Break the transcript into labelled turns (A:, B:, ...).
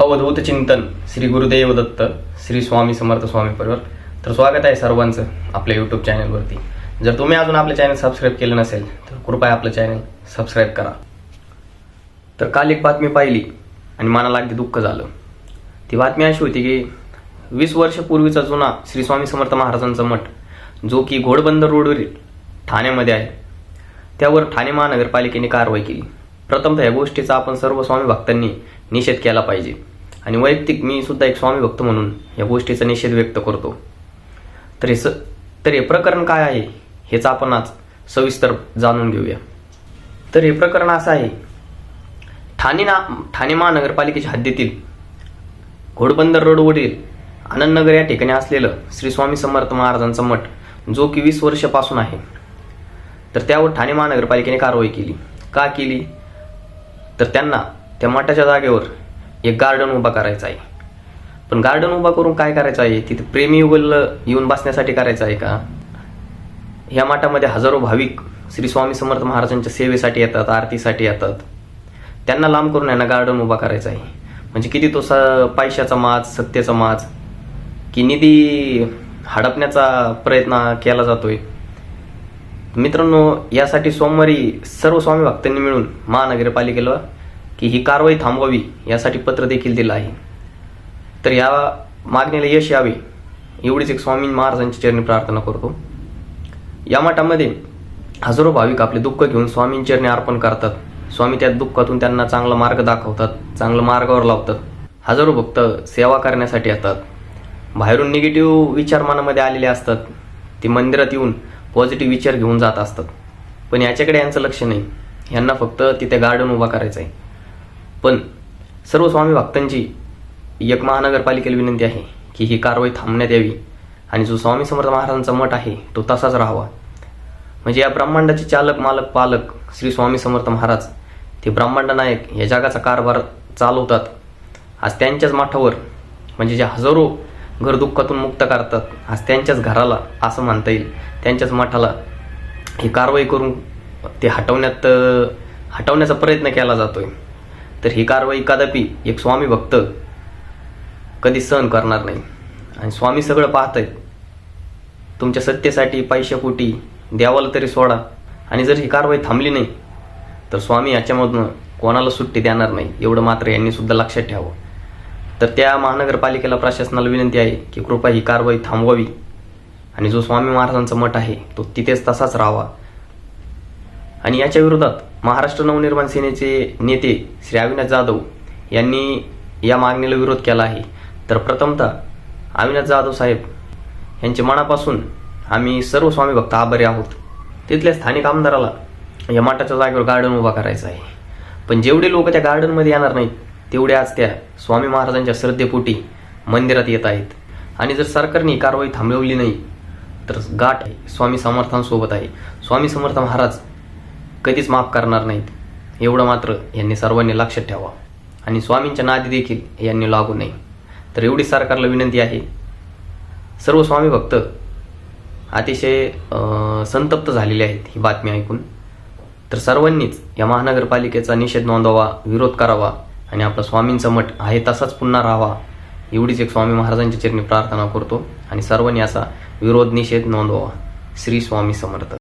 A: अवधूत चिंतन श्री गुरुदेव दत्त श्री स्वामी समर्थ स्वामी परिवार. तर स्वागत आहे सर्वांचं आपल्या यूट्यूब चॅनलवरती जर तुम्ही अजून आपलं चॅनल सबस्क्राईब केलं नसेल तर कृपया आपलं चॅनल सबस्क्राईब करा. तर काल एक बातमी पाहिली आणि मनाला अगदी दुःख झालं. ती बातमी अशी होती की वीस वर्षपूर्वीचा जुना श्री स्वामी समर्थ महाराजांचा मठ जो की घोडबंदर रोडवरील ठाण्यामध्ये आहे त्यावर ठाणे महानगरपालिकेने कारवाई केली. प्रथमतः या गोष्टीचा आपण सर्व स्वामी भक्तांनी निषेध केला पाहिजे. आणि वैयक्तिक मी सुद्धा एक स्वामी भक्त म्हणून या गोष्टीचा निषेध व्यक्त करतो. तर हे स तर हे प्रकरण काय आहे? हेच आपण आज सविस्तर जाणून घेऊया. तर हे प्रकरण असं आहे. ठाणे ना ठाणे महानगरपालिकेच्या हद्दीतील घोडबंदर रोडवरील आनंदनगर या ठिकाणी असलेलं श्री स्वामी समर्थ महाराजांचा मठ जो की वीस वर्षापासून आहे. तर त्यावर ठाणे महानगरपालिकेने कारवाई केली. का केली? तर त्यांना त्या मठाच्या जागेवर एक गार्डन उभा करायचा आहे. पण गार्डन उभा करून काय करायचं आहे? तिथे प्रेमी युगल येऊन बसण्यासाठी करायचं आहे का? ह्या मठामध्ये हजारो भाविक श्री स्वामी समर्थ महाराजांच्या सेवेसाठी येतात आरतीसाठी येतात. त्यांना लांब करून यांना गार्डन उभा करायचा आहे. म्हणजे किती तो स पैशाचा माज सत्तेचा माज की निधी हडपण्याचा प्रयत्न केला जातोय. मित्रांनो यासाठी सोमवारी सर्व स्वामी भक्तांनी मिळून महानगरपालिकेला की ही कारवाई थांबवावी यासाठी पत्र देखील दिलं आहे. तर या मागणीला यश यावे एवढीच एक स्वामी महाराजांची चरणी प्रार्थना करतो. या मठामध्ये हजारो भाविक आपले दुःख घेऊन स्वामीं चरणी अर्पण करतात. स्वामी त्या दुःखातून त्यांना चांगला मार्ग दाखवतात चांगलं मार्गावर लावतात. हजारो भक्त सेवा करण्यासाठी येतात. बाहेरून निगेटिव्ह विचार मनामध्ये आलेले असतात. ते मंदिरात येऊन पॉझिटिव्ह विचार घेऊन जात असतात. पण याच्याकडे यांचं लक्ष नाही. यांना फक्त तिथे गार्डन उभा करायचं आहे पण सर्व स्वामी भक्तांची एक महानगरपालिकेला विनंती आहे की ही कारवाई थांबण्यात यावी आणि जो स्वामी समर्थ महाराजांचा मठ आहे तो तसाच राहावा. म्हणजे या ब्रह्मांडाचे चालक मालक पालक श्री स्वामी समर्थ महाराज ते ब्रह्मांड नायक या जगाचा कारभार चालवतात. आज त्यांच्याच मठावर म्हणजे जे हजारो घर दुःखातून मुक्त करतात आज त्यांच्याच घराला असं म्हणता येईल. त्यांच्याच मठाला ही कारवाई करून ते हटवण्यात हटवण्याचा प्रयत्न केला जातोय. तर ही कारवाई कदापि एक स्वामी भक्त कधी सहन करणार नाही. आणि स्वामी सगळं पाहत आहेत तुमच्या सत्तेसाठी पैशापोटी द्यावाला तरी सोडा. आणि जर ही कारवाई थांबली नाही तर स्वामी याच्यामधनं कोणाला सुट्टी देणार नाही एवढं मात्र यांनी सुद्धा लक्षात ठेवावं. तर त्या महानगरपालिकेला प्रशासनाला विनंती आहे की कृपा ही कारवाई थांबवावी. आणि जो स्वामी महाराजांचा मठ आहे तो तिथेच तसाच राहावा. आणि याच्या विरोधात महाराष्ट्र नवनिर्माण सेनेचे नेते श्री अविनाश जाधव यांनी या मागणीला विरोध केला आहे. तर प्रथमतः अविनाश जाधव साहेब यांचे मनापासून आम्ही सर्व स्वामी भक्त आभारी आहोत. तिथल्या स्थानिक आमदाराला या मठाच्या जागेवर गार्डन उभा करायचं आहे. पण जेवढे लोक त्या गार्डनमध्ये येणार नाहीत तेवढे आज त्या स्वामी महाराजांच्या श्रद्धेपोटी मंदिरात येत आहेत. आणि जर सरकारने कारवाई थांबवली नाही तर गाठ स्वामी समर्थांसोबत आहे. स्वामी समर्थ महाराज कधीच माफ करणार नाहीत. एवढं मात्र यांनी सर्वांनी लक्षात ठेवा. आणि स्वामींच्या नादी देखील यांनी लागू नये. तर एवढी सरकारला विनंती आहे. सर्व स्वामी भक्त अतिशय संतप्त झालेले आहेत ही बातमी ऐकून. तर सर्वांनीच या महानगरपालिकेचा निषेध नोंदवा विरोध करावा आणि आपला स्वामींचा मठ आहे तसाच पुन्हा राहावा. एवढीच एक स्वामी महाराजांच्या चरणी प्रार्थना करतो आणि सर्वांनी असा विरोध निषेध नोंदवावा श्री स्वामी समर्थ.